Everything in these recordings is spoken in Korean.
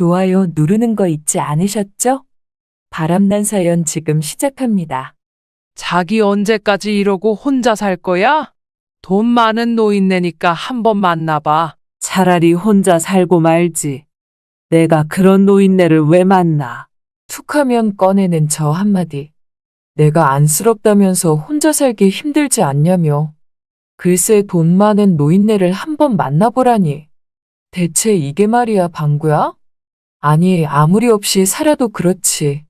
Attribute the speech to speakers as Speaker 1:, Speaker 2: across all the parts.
Speaker 1: 좋아요 누르는 거 잊지 않으셨죠? 바람난 사연 지금 시작합니다.
Speaker 2: 자기 언제까지 이러고 혼자 살 거야? 돈 많은 노인네니까 한 번 만나봐.
Speaker 1: 차라리 혼자 살고 말지. 내가 그런 노인네를 왜 만나? 툭하면 꺼내는 저 한마디. 내가 안쓰럽다면서 혼자 살기 힘들지 않냐며. 글쎄 돈 많은 노인네를 한 번 만나보라니. 대체 이게 말이야 방구야? 아니 아무리 없이 살아도 그렇지.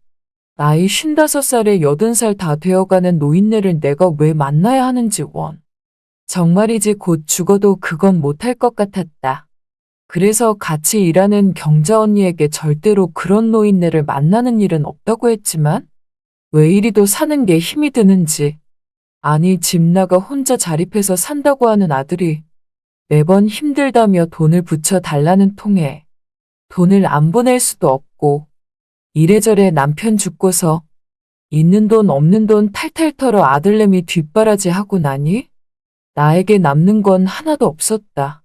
Speaker 1: 나이 쉰다섯 살에 여든 살다 되어가는 노인네를 내가 왜 만나야 하는지 원. 정말이지 곧 죽어도 그건 못할 것 같았다. 그래서 같이 일하는 경자 언니에게 절대로 그런 노인네를 만나는 일은 없다고 했지만 왜 이리도 사는 게 힘이 드는지 아니 집 나가 혼자 자립해서 산다고 하는 아들이 매번 힘들다며 돈을 붙여 달라는 통에 돈을 안 보낼 수도 없고 이래저래 남편 죽고서 있는 돈 없는 돈 탈탈 털어 아들내미 뒷바라지 하고 나니 나에게 남는 건 하나도 없었다.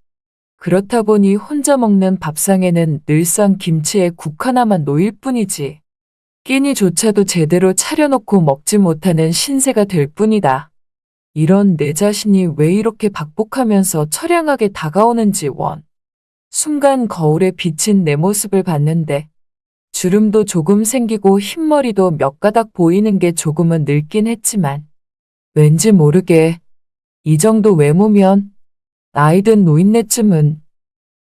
Speaker 1: 그렇다 보니 혼자 먹는 밥상에는 늘상 김치에 국 하나만 놓일 뿐이지. 끼니조차도 제대로 차려놓고 먹지 못하는 신세가 될 뿐이다. 이런 내 자신이 왜 이렇게 박복하면서 처량하게 다가오는지 원. 순간 거울에 비친 내 모습을 봤는데 주름도 조금 생기고 흰머리도 몇 가닥 보이는 게 조금은 늙긴 했지만 왠지 모르게 이 정도 외모면 나이든 노인네쯤은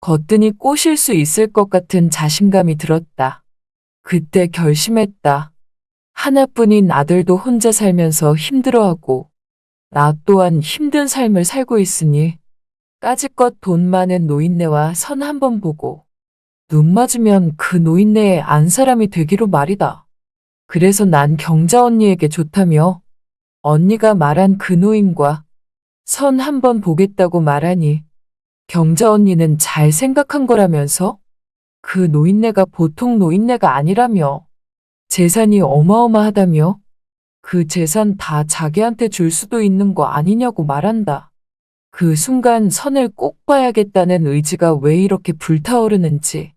Speaker 1: 거뜬히 꼬실 수 있을 것 같은 자신감이 들었다. 그때 결심했다. 하나뿐인 아들도 혼자 살면서 힘들어하고 나 또한 힘든 삶을 살고 있으니 까짓것 돈 많은 노인네와 선 한 번 보고 눈 맞으면 그 노인네의 안 사람이 되기로 말이다. 그래서 난 경자 언니에게 좋다며 언니가 말한 그 노인과 선 한 번 보겠다고 말하니 경자 언니는 잘 생각한 거라면서 그 노인네가 보통 노인네가 아니라며 재산이 어마어마하다며 그 재산 다 자기한테 줄 수도 있는 거 아니냐고 말한다. 그 순간 선을 꼭 봐야겠다는 의지가 왜 이렇게 불타오르는지.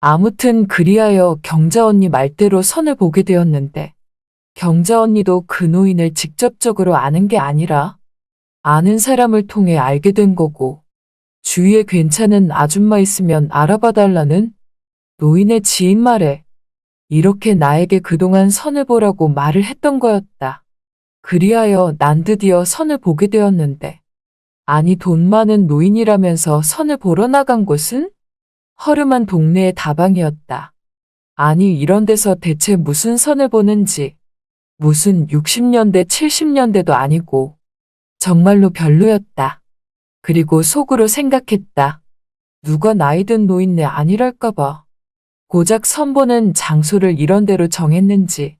Speaker 1: 아무튼 그리하여 경자 언니 말대로 선을 보게 되었는데 경자 언니도 그 노인을 직접적으로 아는 게 아니라 아는 사람을 통해 알게 된 거고 주위에 괜찮은 아줌마 있으면 알아봐 달라는 노인의 지인 말에 이렇게 나에게 그동안 선을 보라고 말을 했던 거였다. 그리하여 난 드디어 선을 보게 되었는데 아니 돈 많은 노인이라면서 선을 보러 나간 곳은 허름한 동네의 다방이었다. 아니 이런 데서 대체 무슨 선을 보는지 무슨 60년대 70년대도 아니고 정말로 별로였다. 그리고 속으로 생각했다. 누가 나이든 노인네 아니랄까봐. 고작 선보는 장소를 이런 데로 정했는지.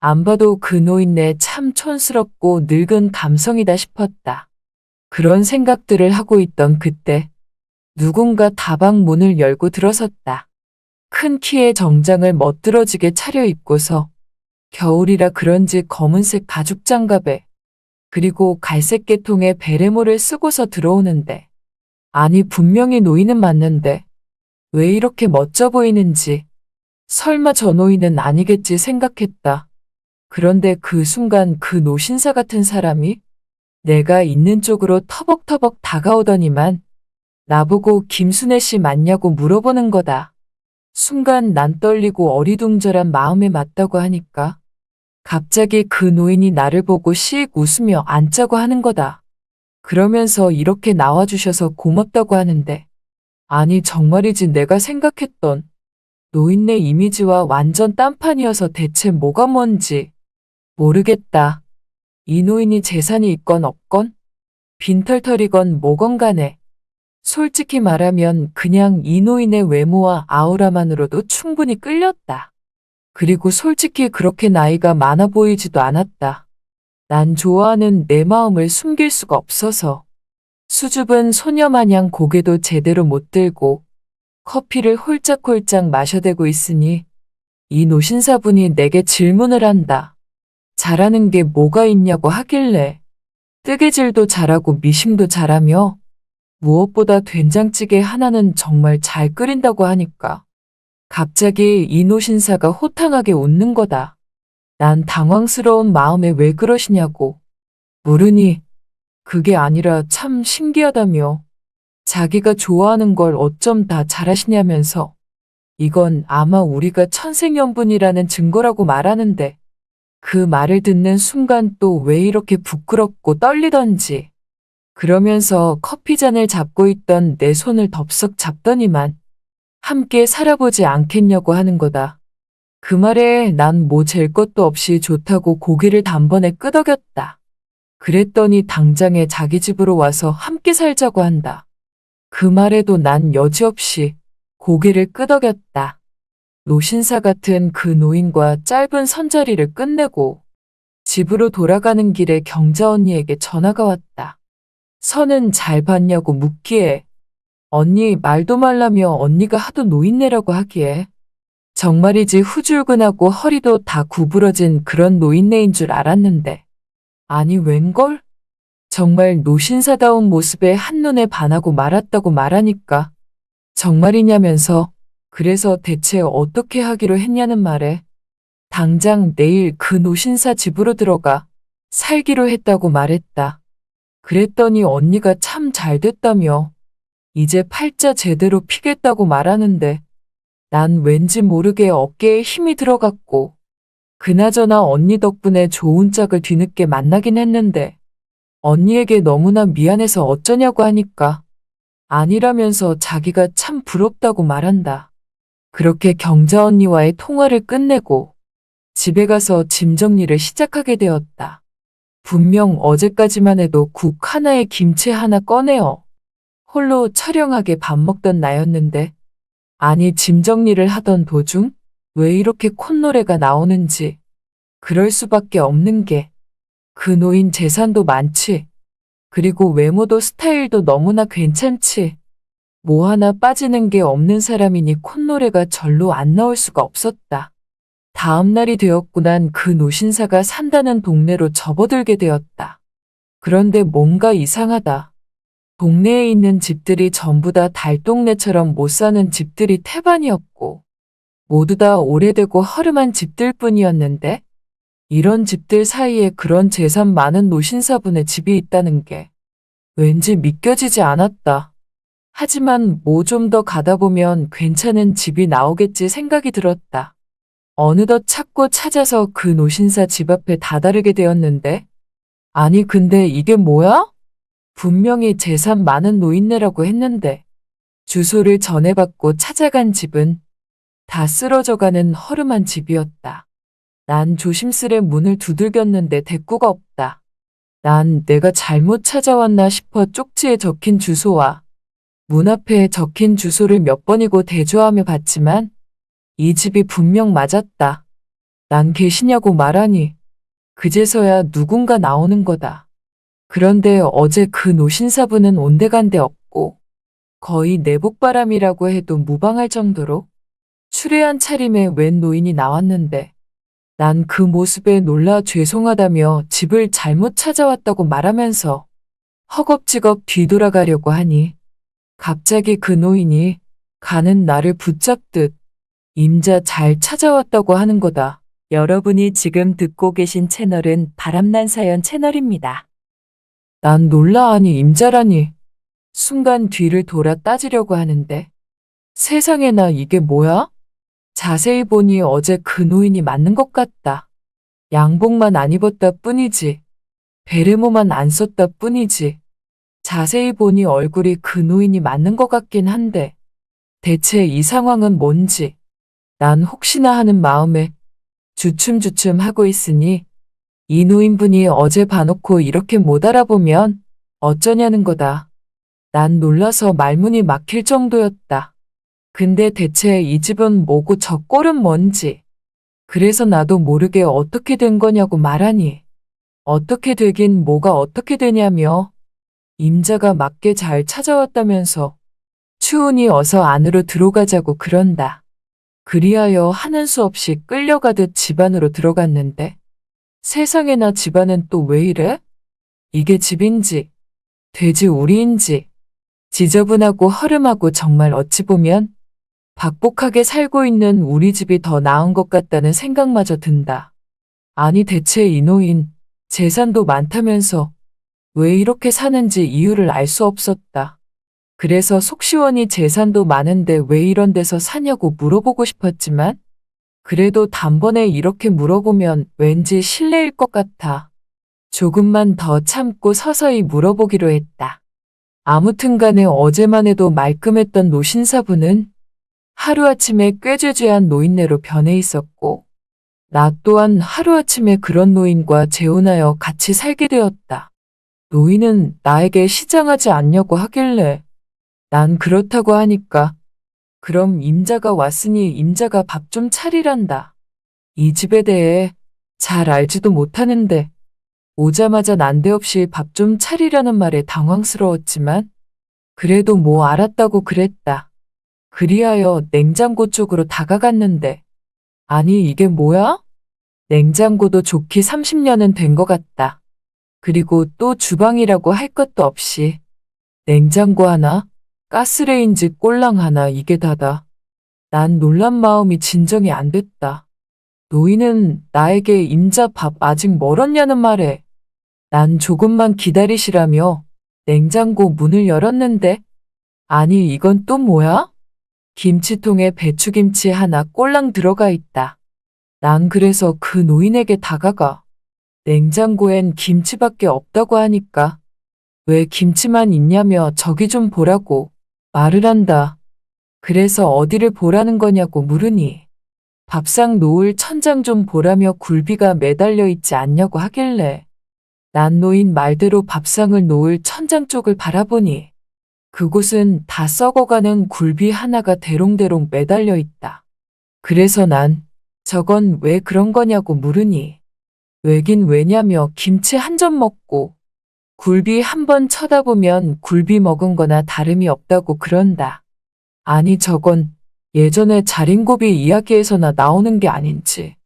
Speaker 1: 안 봐도 그 노인네 참 촌스럽고 늙은 감성이다 싶었다. 그런 생각들을 하고 있던 그때 누군가 다방 문을 열고 들어섰다. 큰 키에 정장을 멋들어지게 차려입고서 겨울이라 그런지 검은색 가죽 장갑에 그리고 갈색 계통의 베레모를 쓰고서 들어오는데 아니 분명히 노인은 맞는데 왜 이렇게 멋져 보이는지 설마 저 노인은 아니겠지 생각했다. 그런데 그 순간 그 노신사 같은 사람이 내가 있는 쪽으로 터벅터벅 다가오더니만 나보고 김순애 씨 맞냐고 물어보는 거다. 순간 난 떨리고 어리둥절한 마음에 맞다고 하니까 갑자기 그 노인이 나를 보고 씩 웃으며 앉자고 하는 거다. 그러면서 이렇게 나와주셔서 고맙다고 하는데 아니 정말이지 내가 생각했던 노인네 이미지와 완전 딴판이어서 대체 뭐가 뭔지 모르겠다. 이 노인이 재산이 있건 없건 빈털털이건 뭐건 간에 솔직히 말하면 그냥 이 노인의 외모와 아우라만으로도 충분히 끌렸다. 그리고 솔직히 그렇게 나이가 많아 보이지도 않았다. 난 좋아하는 내 마음을 숨길 수가 없어서 수줍은 소녀 마냥 고개도 제대로 못 들고 커피를 홀짝홀짝 마셔대고 있으니 이 노신사분이 내게 질문을 한다. 잘하는 게 뭐가 있냐고 하길래 뜨개질도 잘하고 미싱도 잘하며 무엇보다 된장찌개 하나는 정말 잘 끓인다고 하니까 갑자기 이노 신사가 호탕하게 웃는 거다. 난 당황스러운 마음에 왜 그러시냐고. 물으니 그게 아니라 참 신기하다며. 자기가 좋아하는 걸 어쩜 다 잘하시냐면서. 이건 아마 우리가 천생연분이라는 증거라고 말하는데 그 말을 듣는 순간 또 왜 이렇게 부끄럽고 떨리던지. 그러면서 커피잔을 잡고 있던 내 손을 덥석 잡더니만 함께 살아보지 않겠냐고 하는 거다. 그 말에 난 뭐 잴 것도 없이 좋다고 고개를 단번에 끄덕였다. 그랬더니 당장에 자기 집으로 와서 함께 살자고 한다. 그 말에도 난 여지없이 고개를 끄덕였다. 노신사 같은 그 노인과 짧은 선자리를 끝내고 집으로 돌아가는 길에 경자 언니에게 전화가 왔다. 선은 잘 봤냐고 묻기에 언니 말도 말라며 언니가 하도 노인네라고 하기에 정말이지 후줄근하고 허리도 다 구부러진 그런 노인네인 줄 알았는데 아니 웬걸? 정말 노신사다운 모습에 한눈에 반하고 말았다고 말하니까 정말이냐면서 그래서 대체 어떻게 하기로 했냐는 말에 당장 내일 그 노신사 집으로 들어가 살기로 했다고 말했다. 그랬더니 언니가 참 잘 됐다며 이제 팔자 제대로 피겠다고 말하는데 난 왠지 모르게 어깨에 힘이 들어갔고 그나저나 언니 덕분에 좋은 짝을 뒤늦게 만나긴 했는데 언니에게 너무나 미안해서 어쩌냐고 하니까 아니라면서 자기가 참 부럽다고 말한다. 그렇게 경자 언니와의 통화를 끝내고 집에 가서 짐 정리를 시작하게 되었다. 분명 어제까지만 해도 국 하나에 김치 하나 꺼내어 홀로 처령하게 밥 먹던 나였는데 아니 짐 정리를 하던 도중 왜 이렇게 콧노래가 나오는지 그럴 수밖에 없는 게 그 노인 재산도 많지 그리고 외모도 스타일도 너무나 괜찮지 뭐 하나 빠지는 게 없는 사람이니 콧노래가 절로 안 나올 수가 없었다. 다음 날이 되었구난 그 노신사가 산다는 동네로 접어들게 되었다. 그런데 뭔가 이상하다. 동네에 있는 집들이 전부 다 달동네처럼 못 사는 집들이 태반이었고, 모두 다 오래되고 허름한 집들 뿐이었는데, 이런 집들 사이에 그런 재산 많은 노신사분의 집이 있다는 게 왠지 믿겨지지 않았다. 하지만 뭐 좀 더 가다 보면 괜찮은 집이 나오겠지 생각이 들었다. 어느덧 찾고 찾아서 그 노신사 집 앞에 다다르게 되었는데, 아니 근데 이게 뭐야? 분명히 재산 많은 노인네라고 했는데, 주소를 전해받고 찾아간 집은 다 쓰러져가는 허름한 집이었다. 난 조심스레 문을 두들겼는데 대꾸가 없다. 난 내가 잘못 찾아왔나 싶어 쪽지에 적힌 주소와 문 앞에 적힌 주소를 몇 번이고 대조하며 봤지만 이 집이 분명 맞았다. 난 계시냐고 말하니 그제서야 누군가 나오는 거다. 그런데 어제 그 노신사분은 온데간데 없고 거의 내복바람이라고 해도 무방할 정도로 추레한 차림의 웬 노인이 나왔는데 난 그 모습에 놀라 죄송하다며 집을 잘못 찾아왔다고 말하면서 허겁지겁 뒤돌아가려고 하니 갑자기 그 노인이 가는 나를 붙잡듯 임자 잘 찾아왔다고 하는 거다. 여러분이 지금 듣고 계신 채널은 바람난 사연 채널입니다. 난 놀라 하니 임자라니. 순간 뒤를 돌아 따지려고 하는데 세상에 나 이게 뭐야? 자세히 보니 어제 그 노인이 맞는 것 같다. 양복만 안 입었다 뿐이지. 베레모만 안 썼다 뿐이지. 자세히 보니 얼굴이 그 노인이 맞는 것 같긴 한데 대체 이 상황은 뭔지 난 혹시나 하는 마음에 주춤주춤 하고 있으니 이 노인분이 어제 봐놓고 이렇게 못 알아보면 어쩌냐는 거다. 난 놀라서 말문이 막힐 정도였다. 근데 대체 이 집은 뭐고 저 꼴은 뭔지. 그래서 나도 모르게 어떻게 된 거냐고 말하니. 어떻게 되긴 뭐가 어떻게 되냐며. 임자가 맞게 잘 찾아왔다면서. 추운이 어서 안으로 들어가자고 그런다. 그리하여 하는 수 없이 끌려가듯 집 안으로 들어갔는데. 세상에나 집안은 또 왜 이래? 이게 집인지, 돼지 우리인지, 지저분하고 허름하고 정말 어찌 보면 박복하게 살고 있는 우리 집이 더 나은 것 같다는 생각마저 든다. 아니 대체 이 노인 재산도 많다면서 왜 이렇게 사는지 이유를 알 수 없었다. 그래서 속시원히 재산도 많은데 왜 이런 데서 사냐고 물어보고 싶었지만 그래도 단번에 이렇게 물어보면 왠지 실례일 것 같아. 조금만 더 참고 서서히 물어보기로 했다. 아무튼 간에 어제만 해도 말끔했던 노신사부는 하루아침에 꾀죄죄한 노인네로 변해 있었고, 나 또한 하루아침에 그런 노인과 재혼하여 같이 살게 되었다. 노인은 나에게 시장하지 않냐고 하길래, 난 그렇다고 하니까, 그럼 임자가 왔으니 임자가 밥 좀 차리란다. 이 집에 대해 잘 알지도 못하는데, 오자마자 난데없이 밥 좀 차리라는 말에 당황스러웠지만, 그래도 뭐 알았다고 그랬다. 그리하여 냉장고 쪽으로 다가갔는데, 아니 이게 뭐야? 냉장고도 좋기 30년은 된 것 같다. 그리고 또 주방이라고 할 것도 없이, 냉장고 하나, 가스레인지 꼴랑 하나 이게 다다. 난 놀란 마음이 진정이 안 됐다. 노인은 나에게 임자 밥 아직 멀었냐는 말에, 난 조금만 기다리시라며 냉장고 문을 열었는데, 아니 이건 또 뭐야? 김치통에 배추김치 하나 꼴랑 들어가 있다. 난 그래서 그 노인에게 다가가 냉장고엔 김치밖에 없다고 하니까 왜 김치만 있냐며 저기 좀 보라고 말을 한다. 그래서 어디를 보라는 거냐고 물으니 밥상 놓을 천장 좀 보라며 굴비가 매달려 있지 않냐고 하길래 난 노인 말대로 밥상을 놓을 천장 쪽을 바라보니 그곳은 다 썩어가는 굴비 하나가 대롱대롱 매달려 있다. 그래서 난 저건 왜 그런 거냐고 물으니 왜긴 왜냐며 김치 한 점 먹고 굴비 한 번 쳐다보면 굴비 먹은 거나 다름이 없다고 그런다. 아니 저건 예전에 자린고비 이야기에서나 나오는 게 아닌지.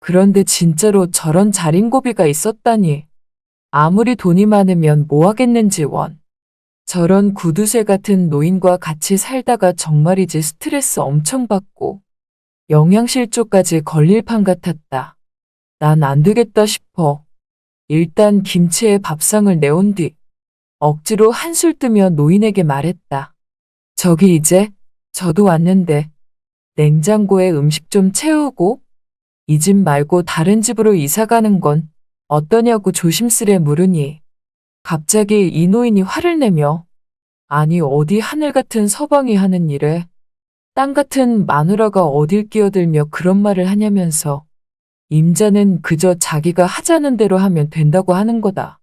Speaker 1: 그런데 진짜로 저런 자린고비가 있었다니. 아무리 돈이 많으면 뭐 하겠는지 원. 저런 구두쇠 같은 노인과 같이 살다가 정말이지 스트레스 엄청 받고 영양실 쪽까지 걸릴 판 같았다. 난 안 되겠다 싶어. 일단 김치에 밥상을 내온 뒤 억지로 한술 뜨며 노인에게 말했다. 저기 이제 저도 왔는데 냉장고에 음식 좀 채우고 이 집 말고 다른 집으로 이사 가는 건 어떠냐고 조심스레 물으니 갑자기 이 노인이 화를 내며 아니 어디 하늘 같은 서방이 하는 일에 땅 같은 마누라가 어딜 끼어들며 그런 말을 하냐면서 임자는 그저 자기가 하자는 대로 하면 된다고 하는 거다.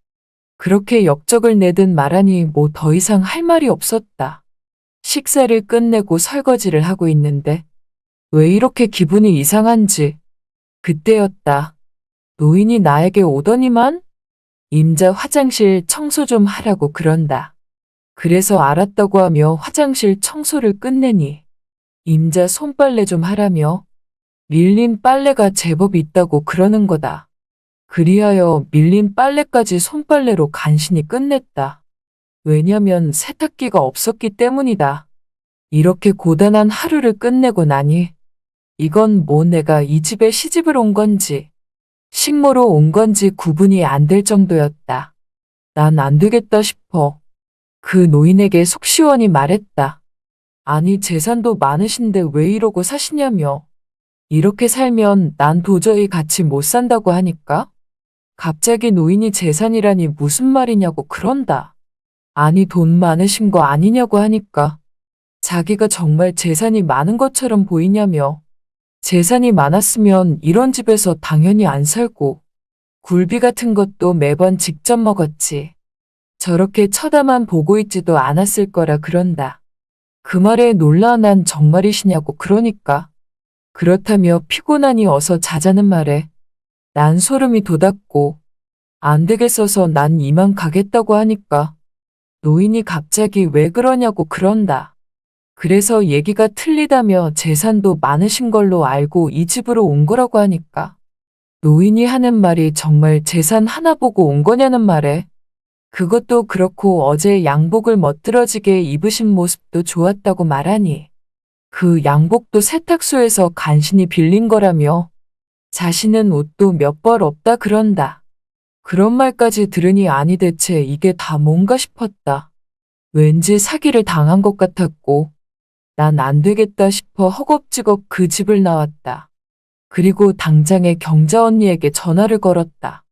Speaker 1: 그렇게 역적을 내든 말하니 뭐 더 이상 할 말이 없었다. 식사를 끝내고 설거지를 하고 있는데 왜 이렇게 기분이 이상한지 그때였다. 노인이 나에게 오더니만 임자 화장실 청소 좀 하라고 그런다. 그래서 알았다고 하며 화장실 청소를 끝내니 임자 손빨래 좀 하라며 밀린 빨래가 제법 있다고 그러는 거다. 그리하여 밀린 빨래까지 손빨래로 간신히 끝냈다. 왜냐면 세탁기가 없었기 때문이다. 이렇게 고단한 하루를 끝내고 나니 이건 뭐 내가 이 집에 시집을 온 건지 식모로 온 건지 구분이 안 될 정도였다. 난 안 되겠다 싶어. 그 노인에게 속 시원히 말했다. 아니 재산도 많으신데 왜 이러고 사시냐며. 이렇게 살면 난 도저히 같이 못 산다고 하니까? 갑자기 노인이 재산이라니 무슨 말이냐고 그런다. 아니 돈 많으신 거 아니냐고 하니까 자기가 정말 재산이 많은 것처럼 보이냐며 재산이 많았으면 이런 집에서 당연히 안 살고 굴비 같은 것도 매번 직접 먹었지. 저렇게 쳐다만 보고 있지도 않았을 거라 그런다. 그 말에 놀라 난 정말이시냐고 그러니까. 그렇다며 피곤하니 어서 자자는 말에 난 소름이 돋았고 안 되겠어서 난 이만 가겠다고 하니까 노인이 갑자기 왜 그러냐고 그런다. 그래서 얘기가 틀리다며 재산도 많으신 걸로 알고 이 집으로 온 거라고 하니까 노인이 하는 말이 정말 재산 하나 보고 온 거냐는 말에 그것도 그렇고 어제 양복을 멋들어지게 입으신 모습도 좋았다고 말하니 그 양복도 세탁소에서 간신히 빌린 거라며 자신은 옷도 몇 벌 없다 그런다. 그런 말까지 들으니 아니 대체 이게 다 뭔가 싶었다. 왠지 사기를 당한 것 같았고 난 안 되겠다 싶어 허겁지겁 그 집을 나왔다. 그리고 당장에 경자 언니에게 전화를 걸었다.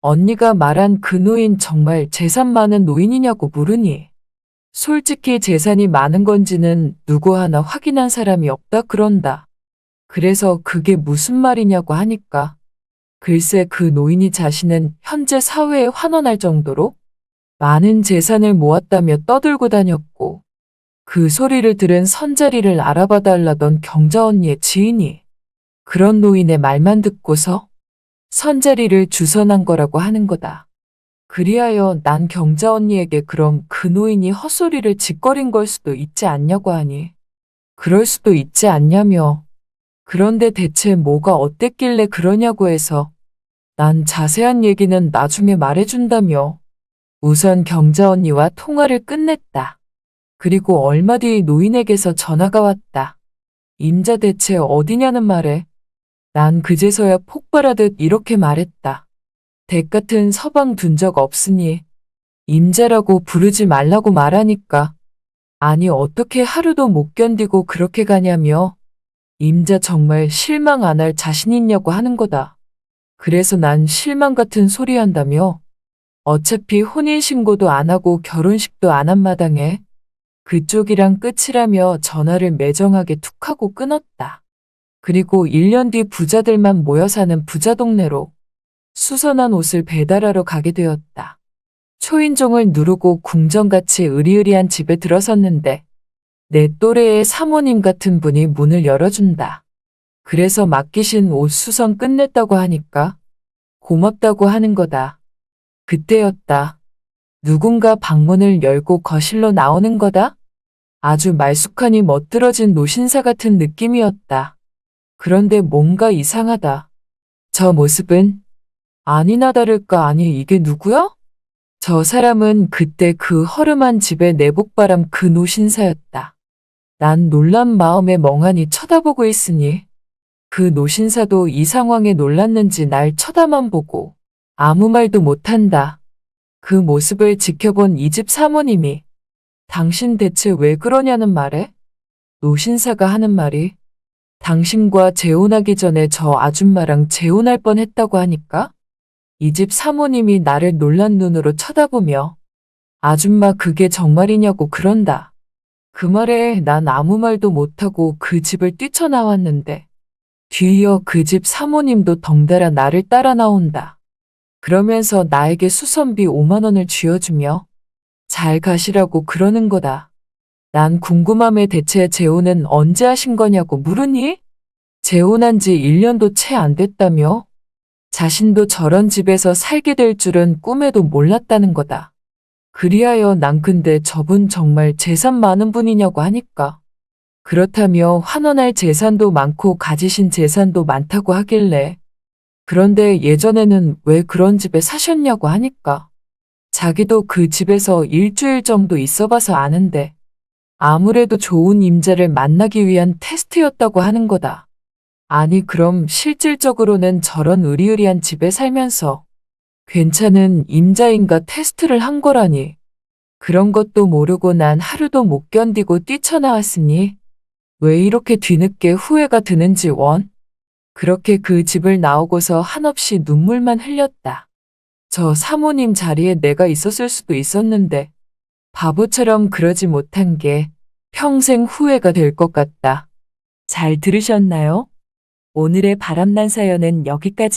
Speaker 1: 언니가 말한 그 노인 정말 재산 많은 노인이냐고 물으니 솔직히 재산이 많은 건지는 누구 하나 확인한 사람이 없다 그런다. 그래서 그게 무슨 말이냐고 하니까 글쎄 그 노인이 자신은 현재 사회에 환원할 정도로 많은 재산을 모았다며 떠들고 다녔고 그 소리를 들은 선자리를 알아봐 달라던 경자 언니의 지인이 그런 노인의 말만 듣고서 선자리를 주선한 거라고 하는 거다. 그리하여 난 경자 언니에게 그럼 그 노인이 헛소리를 짓거린 걸 수도 있지 않냐고 하니 그럴 수도 있지 않냐며 그런데 대체 뭐가 어땠길래 그러냐고 해서 난 자세한 얘기는 나중에 말해준다며 우선 경자 언니와 통화를 끝냈다. 그리고 얼마 뒤 노인에게서 전화가 왔다. 임자 대체 어디냐는 말에 난 그제서야 폭발하듯 이렇게 말했다. 댁 같은 서방 둔 적 없으니 임자라고 부르지 말라고 말하니까 아니 어떻게 하루도 못 견디고 그렇게 가냐며 임자 정말 실망 안 할 자신 있냐고 하는 거다. 그래서 난 실망 같은 소리 한다며 어차피 혼인신고도 안 하고 결혼식도 안 한 마당에 그쪽이랑 끝이라며 전화를 매정하게 툭 하고 끊었다. 그리고 1년 뒤 부자들만 모여 사는 부자 동네로 수선한 옷을 배달하러 가게 되었다. 초인종을 누르고 궁전같이 으리으리한 집에 들어섰는데 내 또래의 사모님 같은 분이 문을 열어준다. 그래서 맡기신 옷 수선 끝냈다고 하니까 고맙다고 하는 거다. 그때였다. 누군가 방문을 열고 거실로 나오는 거다? 아주 말쑥하니 멋들어진 노신사 같은 느낌이었다. 그런데 뭔가 이상하다. 저 모습은 아니나 다를까 아니 이게 누구야? 저 사람은 그때 그 허름한 집의 내복바람 그 노신사였다. 난 놀란 마음에 멍하니 쳐다보고 있으니 그 노신사도 이 상황에 놀랐는지 날 쳐다만 보고 아무 말도 못한다. 그 모습을 지켜본 이 집 사모님이 당신 대체 왜 그러냐는 말에 노신사가 하는 말이 당신과 재혼하기 전에 저 아줌마랑 재혼할 뻔 했다고 하니까 이 집 사모님이 나를 놀란 눈으로 쳐다보며 아줌마 그게 정말이냐고 그런다. 그 말에 난 아무 말도 못하고 그 집을 뛰쳐나왔는데 뒤이어 그 집 사모님도 덩달아 나를 따라 나온다. 그러면서 나에게 수선비 5만 원을 쥐어주며 잘 가시라고 그러는 거다. 난 궁금함에 대체 재혼은 언제 하신 거냐고 물으니? 재혼한 지 1년도 채 안 됐다며? 자신도 저런 집에서 살게 될 줄은 꿈에도 몰랐다는 거다. 그리하여 난 근데 저분 정말 재산 많은 분이냐고 하니까. 그렇다며 환원할 재산도 많고 가지신 재산도 많다고 하길래. 그런데 예전에는 왜 그런 집에 사셨냐고 하니까. 자기도 그 집에서 일주일 정도 있어 봐서 아는데. 아무래도 좋은 임자를 만나기 위한 테스트였다고 하는 거다. 아니, 그럼 실질적으로는 저런 의리의리한 집에 살면서 괜찮은 임자인가 테스트를 한 거라니. 그런 것도 모르고 난 하루도 못 견디고 뛰쳐나왔으니 왜 이렇게 뒤늦게 후회가 드는지 원. 그렇게 그 집을 나오고서 한없이 눈물만 흘렸다. 저 사모님 자리에 내가 있었을 수도 있었는데 바보처럼 그러지 못한 게 평생 후회가 될 것 같다. 잘 들으셨나요? 오늘의 바람난 사연은 여기까지